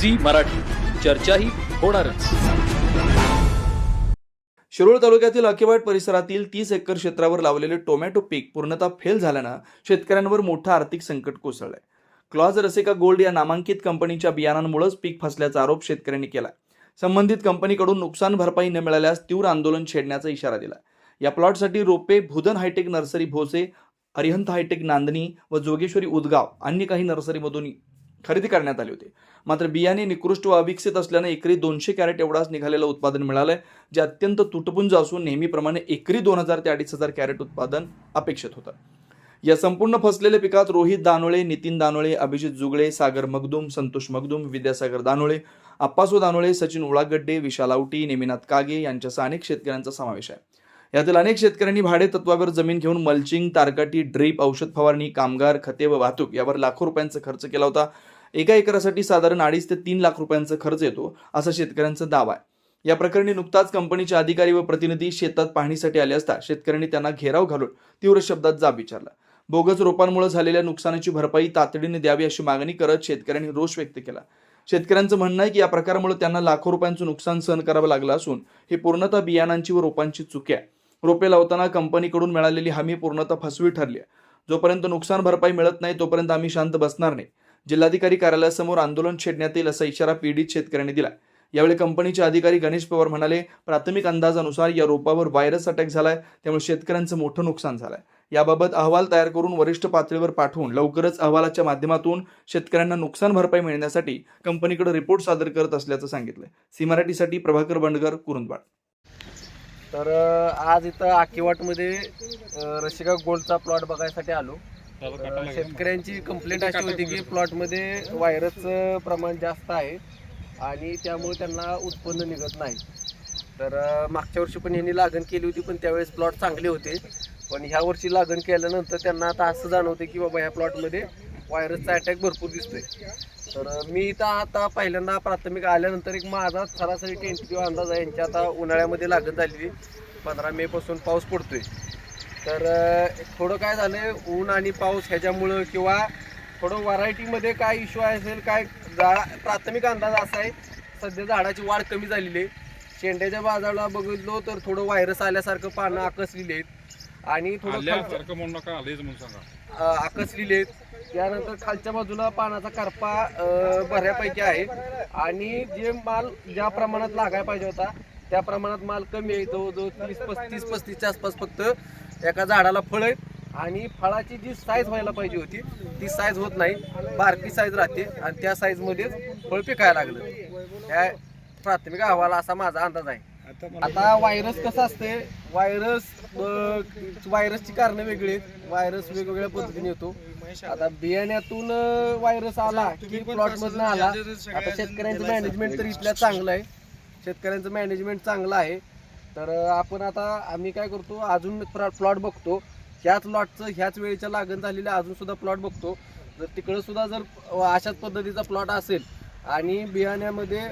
Zee Marathi. चर्चाही होणारच. शिरोळ तालुक्यातील अकेवाट परिसरातील तीस एकर क्षेत्रावर लावलेले टोमॅटो पीक पूर्णतः फेल झाल्यानं शेतकऱ्यांवर मोठं आर्थिक संकट कोसळलंय. क्लॉज रसिका गोल्ड या नामांकित कंपनीच्या बियाणांमुळेच पीक फसल्याचा आरोप शेतकऱ्यांनी केला संबंधित कंपनीकडून नुकसान भरपाई न मिळाल्यास तीव्र आंदोलन छेडण्याचा इशारा दिला या प्लॉटसाठी रोपे Bhudan high tech nursery Bhose Arihant high tech Nandani व जोगेश्वरी उदगाव अन्य काही नर्सरीमधून खरेदी करण्यात आली होती. मात्र बियाणे निकृष्ट व अविकसित असल्याने एकरी दोनशे कॅरेट एवढाच निघालेलं उत्पादन मिळालंय जे अत्यंत तुटपुंज असून नेहमीप्रमाणे एकरी दोन हजार ते अडीच हजार कॅरेट उत्पादन अपेक्षित होतं. या संपूर्ण फसलेल्या पिकात रोहित दानोळे नितीन दानोळे अभिजित जुगळे सागर मगदुम संतोष मगदुम विद्यासागर दानोळे अप्पासो दानोळे सचिन उळागड्डे विशाल आवटी नेमिनाथ कागे यांच्यासह अनेक शेतकऱ्यांचा समावेश आहे. यातील अनेक शेतकऱ्यांनी भाडे तत्वावर जमीन घेऊन मल्चिंग तारकाटी ड्रीप औषध फवारणी कामगार खते व वाहतूक यावर लाखो रुपयांचा खर्च केला होता. एका एकरासाठी साधारण अडीच ते तीन लाख रुपयांचा खर्च येतो असा शेतकऱ्यांचा दावा आहे. या प्रकरणी नुकताच कंपनीचे अधिकारी व प्रतिनिधी शेतात पाहणीसाठी आले असता शेतकऱ्यांनी त्यांना घेराव घालून तीव्र शब्दात जाब विचारला. बोगस रोपांमुळे झालेल्या नुकसानाची भरपाई तातडीने द्यावी अशी मागणी करत शेतकऱ्यांनी रोष व्यक्त केला. शेतकऱ्यांचं म्हणणं आहे की या प्रकारामुळे त्यांना लाखो रुपयांचं नुकसान सहन करावं लागलं असून हे पूर्णतः बियाणांची व रोपांची चुकी आहे. रोपे लावताना कंपनीकडून मिळालेली हमी पूर्णतः फसवी ठरली आहे. जोपर्यंत नुकसान भरपाई मिळत नाही तोपर्यंत आम्ही शांत बसणार नाही. जिल्हाधिकारी कार्यालयासमोर आंदोलन छेडण्यात येईल असा इशारा पीडित शेतकऱ्यांनी दिला यावेळी कंपनीचे अधिकारी गणेश पवार म्हणाले प्राथमिक अंदाजानुसार या रोपावर व्हायरस अटॅक झालाय त्यामुळे शेतकऱ्यांचं मोठं नुकसान झालंय. याबाबत अहवाल तयार करून वरिष्ठ पातळीवर पाठवून लवकरच अहवालाच्या माध्यमातून शेतकऱ्यांना नुकसान भरपाई मिळण्यासाठी कंपनीकडे रिपोर्ट सादर करत असल्याचं सांगितलंय. सी मराठीसाठी प्रभाकर बंडगर कुरुंदवाड. तर आज इथं आकिवाटमध्ये अ, रसिका गोल्डचा प्लॉट बघायसाठी आलो. अ, शेतकऱ्यांची कंप्लेंट अशी होती की प्लॉटमध्ये व्हायरसचं प्रमाण जास्त आहे आणि त्यामुळे त्यांना उत्पन्न निघत नाही. तर मागच्या वर्षी पण यांनी लागण केली होती पण त्यावेळेस प्लॉट चांगले होते. पण ह्या वर्षी लागण केल्यानंतर त्यांना आता असं जाणवते की बाबा ह्या प्लॉटमध्ये व्हायरसचा अटॅक भरपूर दिसतोय. तर मी इथं आता पहिल्यांदा प्राथमिक आल्यानंतर एक माझा सरासरी टेंटिव्ह अंदाज आहे. यांची आता उन्हाळ्यामध्ये लागण झालेली पंधरा मे पासून पाऊस पडतोय. तर थोडं काय झालंय ऊन आणि पाऊस ह्याच्यामुळं किंवा थोडं व्हरायटीमध्ये काय इश्यू असेल काय जा प्राथमिक अंदाज असा आहे सध्या झाडाची वाढ कमी झालेली आहे. शेंड्याच्या बाजाराला बघितलो तर थोडं व्हायरस आल्यासारखं पानं आकसलेली आहेत. आणि थोडं आकसलेले आहेत. त्यानंतर खालच्या बाजूला पानाचा करपा बऱ्यापैकी आहे. आणि जे माल ज्या प्रमाणात लागायला पाहिजे होता त्या प्रमाणात माल कमी आहे. जवळजवळ तीस पस्तीस पस्तीसच्या आसपास फक्त एका झाडाला फळ आहेत आणि फळाची जी साईज व्हायला पाहिजे होती ती साईज होत नाही. बारकी साईज राहते आणि त्या साईजमध्येच फळ पिकायला लागलं. ह्या प्राथमिक अहवाल असा माझा अंदाज आहे. आता व्हायरस कसं असते व्हायरस व्हायरसची कारणं वेगळी आहेत. व्हायरस वेगवेगळ्या पद्धतीने येतो. आता बियाण्यातून व्हायरस आला की प्लॉट मधनं आला. आता शेतकऱ्यांचं मॅनेजमेंट तर इथल्या चांगलं आहे. शेतकऱ्यांचं मॅनेजमेंट चांगलं आहे. तर आपण आता आम्ही काय करतो अजून प्लॉट बघतो. ह्याच लॉटचं ह्याच वेळेच्या लागण झालेल्या अजून सुद्धा प्लॉट बघतो. जर तिकडं सुद्धा जर अशाच पद्धतीचा प्लॉट असेल आणि बियाण्यामध्ये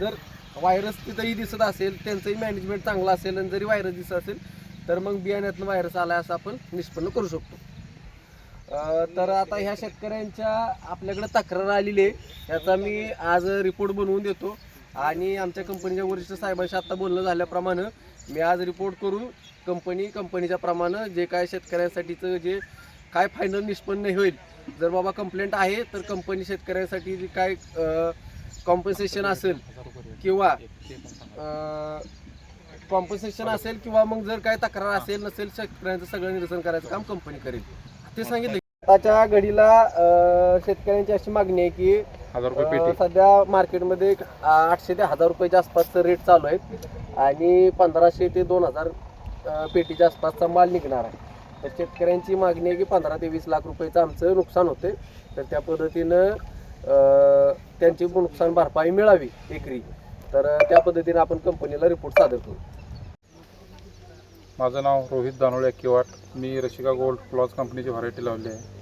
जर व्हायरस तिथंही दिसत असेल त्यांचंही मॅनेजमेंट चांगलं असेल आणि जरी व्हायरस दिसत असेल तर मग बियाण्यातनं व्हायरस आला असं आपण निष्पन्न करू शकतो. तर आता ह्या शेतकऱ्यांच्या आपल्याकडे तक्रार आलेली आहे. याचा मी आज रिपोर्ट बनवून देतो. आणि आमच्या कंपनीच्या वरिष्ठ साहेबांशी आता बोलणं झाल्याप्रमाणे मी आज रिपोर्ट करून कंपनी कंपनीच्या प्रमाणे जे काय शेतकऱ्यांसाठीचं जे काय फायनल निष्पन्न होईल जर बाबा कंप्लेंट आहे तर कंपनी शेतकऱ्यांसाठी जे काय कॉम्पन्सेशन असेल किंवा कॉम्पन्सेशन असेल किंवा मग जर काय तक्रार असेल नसेल शेतकऱ्यांचं सगळं निरसन करायचं काम कंपनी करेल. ते सांगितलं आताच्या घडीला अं, शेतकऱ्यांची अशी मागणी आहे की हजार रुपये अं, पेटी. सध्या मार्केटमध्ये एक आठशे ते हजार रुपयाच्या आसपासचं रेट चालू आहेत आणि पंधराशे ते दोन हजार अं, पेटीच्या आसपासचा माल निघणार आहे. तर शेतकऱ्यांची मागणी आहे की पंधरा ते वीस लाख रुपयाचं आमचं नुकसान होते. तर त्या पद्धतीनं अं, त्यांची नुकसान भरपाई मिळावी एकरी. तर अं, त्या पद्धतीने आपण कंपनीला रिपोर्ट सादर करू. माझं नाव रोहित दानोळे किवाट. मी रशिका गोल्ड प्लॉज कंपनीची व्हरायटी लावली आहे.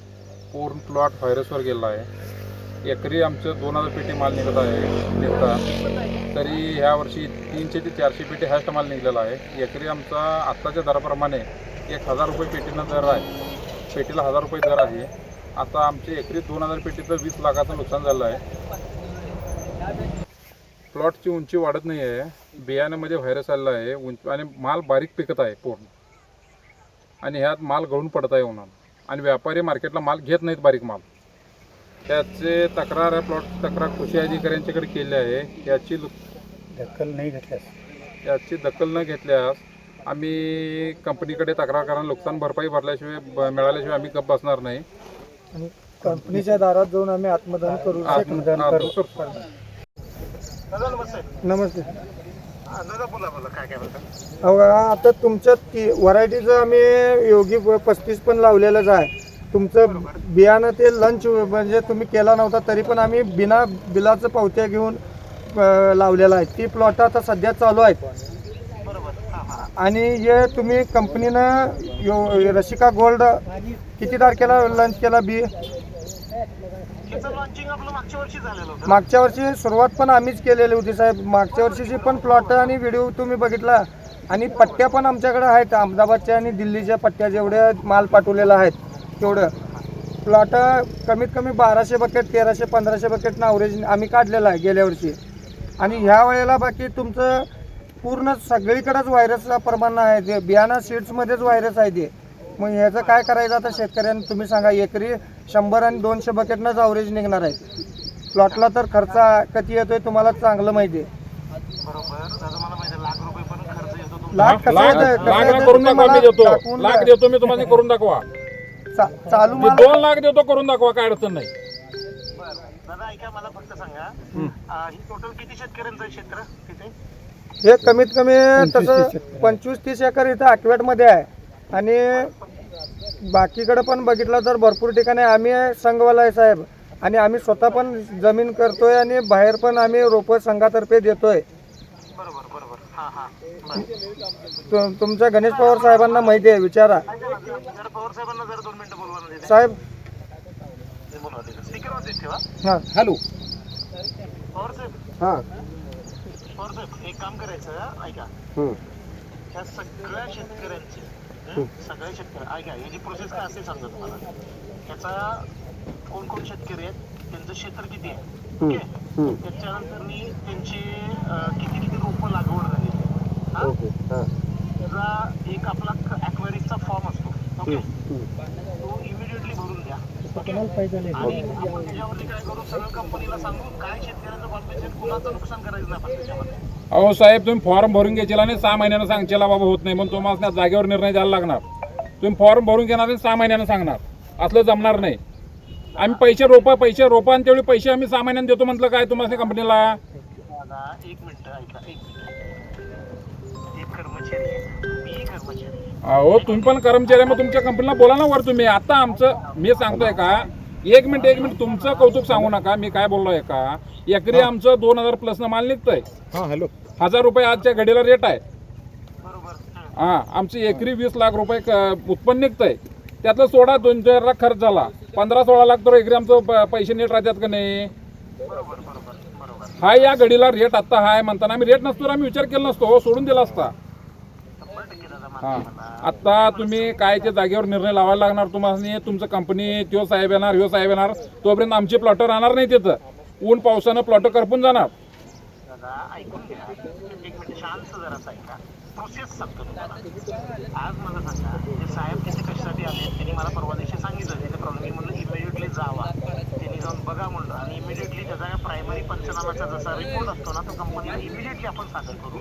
पूर्ण प्लॉट व्हायरसवर गेला आहे. एकरी आमचं दोन हजार पेटी माल निघत आहे. निघता. तरी ह्या वर्षी तीनशे ते चारशे पेटी हायस्ट माल निघलेला आहे. एकरी आमचा आत्ताच्या दराप्रमाणे एक हजार रुपये पेटीनं दर आहे. पेटीला हजार रुपये दर आहे. आता आमचे एकरी दोन हजार पेटीचं वीस लाखाचं नुकसान झालं आहे. प्लॉटची उंची वाढत नाही आहे. बियाण्यामध्ये व्हायरस आलेला आहे. उंच आणि माल बारीक पिकत आहे पूर्ण. आणि ह्यात माल गळून पडत आहे उन्हानं. आणि व्यापारी मार्केटला माल घेत नाहीत बारीक माल. त्याचे तक्रार आहे प्लॉट तक्रार कृषी अधिकाऱ्यांच्याकडे केली आहे. याची दखल नाही घेतल्यास? याची दखल न घेतल्यास आम्ही कंपनीकडे तक्रार करा नुकसान भरपाई भरल्याशिवाय मिळाल्याशिवाय आम्ही गप्प बसणार नाही. आणि कंपनीच्या दारात जाऊन आम्ही आत्मदान करू आत्मदान आत्म- करू नमस्ते. अहो आता तुमच्या ती व्हरायटीचं आम्ही योगी पस्तीस पण लावलेलंच आहे. तुमचं बियाणं ते लंच म्हणजे तुम्ही केला नव्हता तरी पण आम्ही बिना बिलाचं पावत्या घेऊन लावलेलं आहे. ती प्लॉट आता सध्या चालू आहेत. आणि हे तुम्ही कंपनीनं यो रशिका गोल्ड किती तारखेला लंच केला बी मागच्या वर्षी सुरुवात पण आम्हीच केलेली होती साहेब. मागच्या वर्षीची पण प्लॉट आणि व्हिडिओ तुम्ही बघितला. आणि पट्ट्या पण आमच्याकडे आहेत. अहमदाबादच्या आणि दिल्लीच्या पट्ट्या जेवढ्या माल पाठवलेला आहेत तेवढं. प्लॉट कमीत कमी बाराशे बकेट तेराशे पंधराशे बकेटनं अवरेज आम्ही काढलेला आहे गेल्या वर्षी. आणि ह्या वेळेला बाकी तुमचं पूर्ण सगळीकडंच व्हायरसचं प्रमाण आहे. ते बियाणा सीड्समध्येच व्हायरस आहे ते. मग ह्याचं काय करायचं आता शेतकऱ्यांनी तुम्ही सांगा. एकरी शंभर आणि दोनशे बकेटनंच अवरेज निघणार आहे प्लॉटला तर खर्च कधी येतोय तुम्हाला चांगलं माहिती आहे. लाख कसं लाख येतंय? कसं लाख येतंय करून तुम्ही दाखवा मी मला देतो. लाख द्या. देतो मी तुम्हाला करून दाखवा. चा- चालू मी माल दोन लाख देतो करून दाखवा काय अडचण नाही. दादा ऐका मला फक्त सांगा. आ, ही टोटल किती शेतकऱ्यांचं आहे क्षेत्र तिथे? हे कमीत कमी तसं पंचवीस तीस एकर इथं अक्वेटमध्ये आहे. आणि बाकीकडे पण बघितलं तर भरपूर ठिकाणी आम्ही संघवाला आहे साहेब. आणि आम्ही स्वतः पण जमीन करतोय आणि बाहेर पण आम्ही रोपं संघातर्फे देतोय. बरोबर बरोबर. हा हा. बरं. तु- तुमच्या गणेश पवार साहेबांना माहिती आहे विचारा. जरा पवार साहेबांना जरा दोन मिनिटं बोलवा ना तिथे. साहेब. बोलवा तिथे. स्पीकर वरती ठेवा. हां. हॅलो. पवार साहेब. हां. पवार साहेब एक काम करायचं ऐका. ह्या सगळ्या शेतकऱ्यांचे हं? सगळ्या शेतकरी ऐका याची प्रोसेस काय असते सांगतो तुम्हाला. ह्याचा कोण कोण शेतकरी आहेत त्यांचं क्षेत्र किती आहे? ओके? त्याच्यानंतर मी त्यांची किती किती रोपं लागवड झाली हा? त्याचा एक आपला ॲक्वेरिजचा फॉर्म असतो. ओके? तो इमिडिएटली भरून द्या. ओके? आणि आपण त्याच्यावरती काय करू? सगळं कंपनीला सांगू काय शेतकऱ्याचं कॉम्पेन्सेट कुणाचं नुकसान करायचं नाही आपण त्याच्यामध्ये. अहो साहेब तुम्ही फॉर्म भरून घ्यायला आणि सहा महिन्यानं सांगचेला बाबा होत नाही. म्हणून तुम्हाला त्या जागेवर निर्णय द्यायला लागणार. तुम्ही फॉर्म भरून घेणार आणि सहा महिन्यानं सांगणार. असलं जमणार नाही. आम्ही पैसे रोपा पैसे रोपा आणि तेवढे पैसे आम्ही सहा महिन्यानं देतो म्हटलं काय? तुम्हाला कंपनीला अहो तुम्ही पण कर्मचारी मग तुमच्या कंपनीला बोला ना वर तुम्ही. आता आमचं मी सांगतोय का? एक मिनिट एक मिनिट तुमचं कौतुक सांगू नका. मी काय बोललोय का? एकरी आमचं दोन हजार प्लसनं माल निघतंय. हां हॅलो. हजार रुपये आजच्या घडीला रेट आहे. बरोबर. हं. आमची एकरी वीस लाख रुपये क- उत्पन्न निघतंय. त्यातलं सोळा दोन चार लाख खर्च झाला. पंधरा सोळा लाख तर एकरी आमचं प- पैसे नीट राहतात का नाही? बरोबर बरोबर बरोबर. हा या घडीला रेट आत्ता हाय म्हणताना आम्ही रेट नसतो तर आम्ही विचार केला नसतो हो, सोडून दिला असता. हा. आत्ता तुम्ही काय त्या जागेवर निर्णय लावायला लागणार तुम्हाला तुमचं कंपनी त्यो साहेब येणार ह्यो साहेब येणार तोपर्यंत आमचे प्लॉटर राहणार नाही तिथं. ऊन पावसानं प्लॉटर करपून जाणार. दादा ऐकून घ्या. एक मिनिट शांत जरा ऐका. प्रोसेस सांगतो तुम्हाला. आज मला सांगा ते साहेब तिथे कशासाठी आले त्यांनी मला परवा दिवशी सांगितलं प्रॉब्लेम इमिडिएटली जावा. त्यांनी जाऊन बघा म्हणलं आणि इमिडिएटली त्याचा प्रायमरी पंचनामाचा जसा रिपोर्ट असतो ना तो कंपनीला इमिडिएटली आपण सादर करू.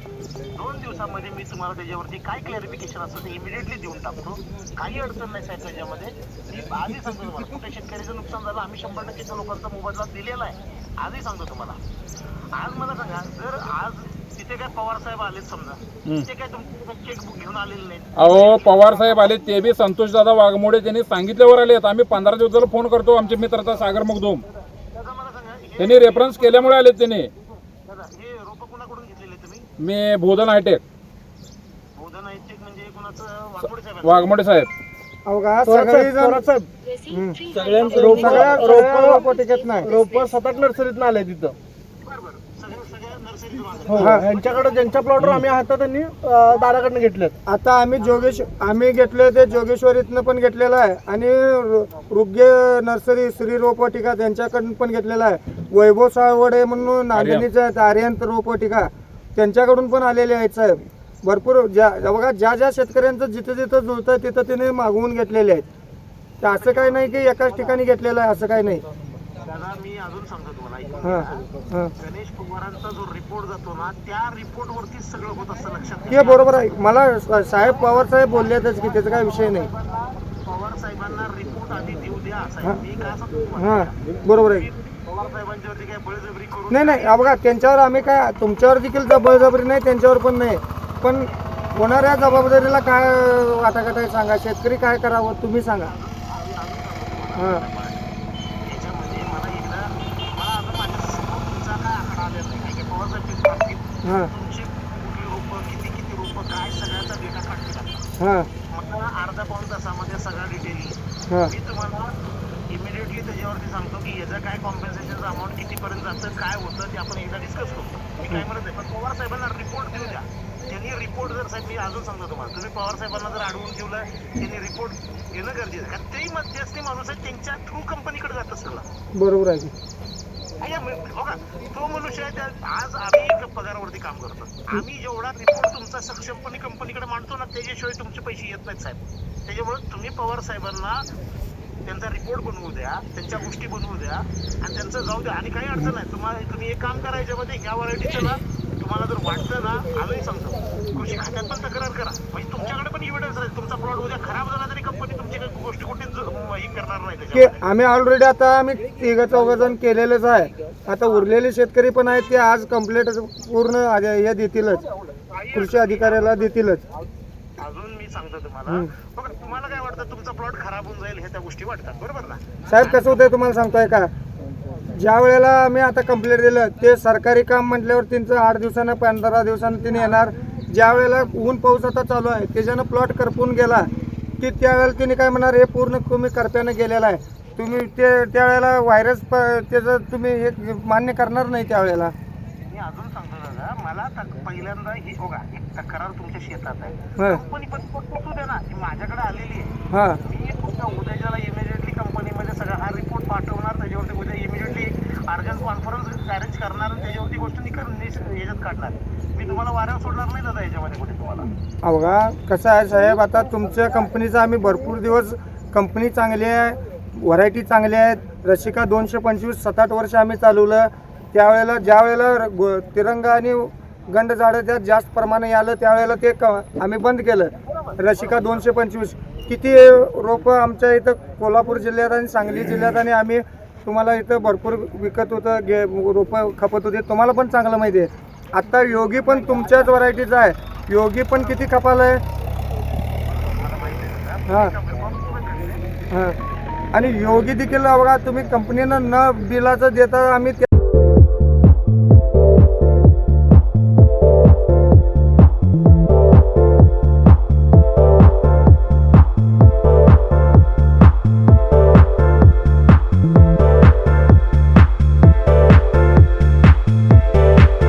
दोन दिवसामध्ये मी तुम्हाला त्याच्यावरती काय क्लॅरिफिकेशन असतं ते इमिडिएटली देऊन टाकतो. काही अडचण नाही साहेब त्याच्यामध्ये. मी आधी सांगतो तुम्हाला कुठे शेतकऱ्याचं नुकसान झालं आम्ही शंभर टक्के त्या लोकांचा मोबदला दिलेला आहे. आजही सांगतो तुम्हाला. आज मला सांगा जर आज तिथे काय पवार साहेब आलेत समजा तिथे काय तुमचं चेकबुक घेऊन आलेले नाहीत? अहो पवार साहेब आले ते बी संतोषदादा वाघमोडे त्यांनी सांगितल्यावर आलेत. आम्ही पंधरा दिवसाला फोन करतो आमचे मित्राचा सागर मगदूम दादा त्यांनी रेफरन्स केल्यामुळे आलेत त्यांनी. दादा हे रोपं कुणाकडून घेतलेले तुम्ही? मी भोधन हायटेक. बोधन ऐच्छिक म्हणजे कुणाचं? वाघमोडे साहेब वाघमोडे साहेब. अवघा सगळी सगळ्या रोप टिकत नाही. रोप सात आठ नर्सरीत आले तिथं आले हो. यांच्याकडे ज्यांच्या प्लॉटवर आम्ही हातात त्यांनी दाराकडनं घेतलेत. आता आम्ही जोगेश आम्ही घेतले ते जोगेश्वरीतनं पण घेतलेलं आहे. आणि रुग्गे नर्सरी श्री रोपवाटिका त्यांच्याकडून पण घेतलेलं आहे. वैभव सावडे म्हणून नांदणीचं आहेत, आर्यंत रोपटिका त्यांच्याकडून पण आलेले आहेत साहेब. भरपूर ज्या बघा ज्या ज्या शेतकऱ्यांचं जिथं जिथं जुळतं तिथं तिने मागवून घेतलेले आहेत. तर असं काही नाही की एकाच ठिकाणी घेतलेलं आहे असं काही नाही. दादा मी अजून सांगतो तुम्हाला ऐकून हां घ्या. हां. गणेश पवारांचा जो रिपोर्ट जातो ना त्या रिपोर्ट वरतीच सगळं होत असतं लक्षात ते बरोबर आहे. मला सा- साहेब पवार साहेब बोललेतच की त्याचा काही विषय नाही. पवार साहेबांना रिपोर्ट आधी देऊ द्या साहेब. मी काय सांगतो तुम्हाला? हां बरोबर आहे. पवार साहेबांच्यावरती काय बळजबरी करून नाही नाही हा बघा त्यांच्यावर आम्ही काय तुमच्यावर देखील बळजबरी नाही त्यांच्यावर पण नाही. पण होणाऱ्या जबाबदारीला काय वाटाघाट आहे सांगा? शेतकरी काय करावं तुम्ही सांगा. हां याच्यामध्ये मला एकदा मला अजून माझ्यासमोर तुमचा काय आकडा आलेला नाही कारण की पवार साहेब बाबतीत हां. तुमची कुठली रोपं किती किती रोपं काय सगळ्याचा डेटा काढते हां. मला अर्धा पाऊन तासामध्ये सगळा डिटेल हां. मी तुम्हाला इमिडिएटली त्याच्यावरती सांगतो की याचं काय कॉम्पेन्सेशनचं अमाऊंट कितीपर्यंत जातं काय होतं ते आपण एकदा डिस्कस करतो मी काय म्हणत आहे पण पवार साहेबांना रिपोर्ट देऊ द्या. त्यांनी रिपोर्ट जर साहेब मी अजून सांगतो तुम्हाला. तुम्ही पवार साहेबांना जर अडवून ठेवलं त्यांनी रिपोर्ट घेणं गरजेचं आहे. कारण तेही मध्यस्थी माणूस आहे त्यांच्या थ्रू कंपनीकडे जात सगळं बरोबर आहे हो तो मनुष्य आहे त्या- आज आम्ही एका पगारावरती काम करतो. आम्ही जेवढा रिपोर्ट तुमचा सक्षमपणे कंपनीकडे मांडतो ना त्याच्याशिवाय तुमचे पैसे येत नाहीत साहेब. त्याच्यामुळे तुम्ही पवार साहेबांना त्यांचा रिपोर्ट बनवू द्या त्यांच्या गोष्टी बनवू द्या आणि त्यांचं जाऊ द्या. आणि काही अडचण नाही. तुम्हाला तुम्ही एक काम करायच्यामध्ये ह्या व्हरायटीचं ना. तुम्हाला जर वाटतं ना आम्ही सांगतो कृषी खात्यात पण तक्रार करा. म्हणजे तुमच्याकडे पण इव्हिडन्स राहील. तुमचा प्लॉट उद्या खराब झाला तरी कंपनी तुमची काही गोष्टी कुठे हे करणार नाही की त्याच्यामध्ये. आम्ही ऑलरेडी आता आम्ही तिघ चौघ जण केलेलेच आहे. आता उरलेले शेतकरी पण आहेत ते आज कंप्लीट पूर्ण हे देतीलच. कृषी अधिकाऱ्याला देतीलच. अजून मी सांगतो तुम्हाला. बघा तुम्हाला काय वाटतं तुमचा प्लॉट खराब होऊन जाईल हे त्या गोष्टी वाटतात. बरोबर ना? साहेब कसं होतंय तुम्हाला सांगतोय का? ज्या वेळेला आम्ही आता कंप्लेंट दिलं ते सरकारी काम म्हटल्यावर त्यांचं आठ दिवसानं पंधरा दिवसानं तिने येणार. ज्या वेळेला ऊन पाऊस आता चालू आहे त्याच्यानं प्लॉट करपून गेला की त्यावेळेला तिने काय म्हणणार हे पूर्ण तुम्ही करप्यानं गेलेला आहे. तुम्ही ते त्यावेळेला व्हायरस प त्याचं तुम्ही हे मान्य करणार नाही त्यावेळेला. मी अजून सांगतो दादा मला तक- पहिल्यांदा ही बघा एक तक्रार तुमच्या शेतात आहे. हां. कंपनी पण पोचू दे ना ती माझ्याकडे आलेली आहे. हां. मी फक्त उद्याच्याला इमिजिएटली कंपनीमध्ये सगळा हा रिपोर्ट पाठवणार त्याच्यावरती उद्या इमिजिएटली अर्जंट कॉन्फरन्स अरेंज करणार आणि त्याच्यावरती गोष्ट निकर याच्यात काढणार. मी तुम्हाला वाऱ्यावर सोडणार नाही दादा याच्यामध्ये कुठे तुम्हाला. अवघा कसं आहे साहेब आता तुमच्या कंपनीचा आम्ही भरपूर दिवस कंपनी चांगली आहे व्हरायटी चांगली आहेत रसिका दोनशे पंचवीस सात आठ वर्ष आम्ही चालवलं. त्यावेळेला ज्या वेळेला तिरंगा आणि गंड झाडं त्यात जास्त प्रमाणे आलं त्यावेळेला ते क आम्ही बंद केलं. रसिका दोनशे पंचवीस. किती रोपं आमच्या इथं कोल्हापूर जिल्ह्यात आणि सांगली जिल्ह्यात आणि आम्ही तुम्हाला इथं भरपूर विकत होतं गे रोपं खपत होते. तुम्हाला पण चांगलं माहिती आहे. आत्ता योगी पण तुमच्याच व्हरायटीचा आहे. योगी पण किती खपाला आहे? हां. हां. आणि योगी देखील बघा तुम्ही कंपनीनं न बिलाचं देता आम्ही त्या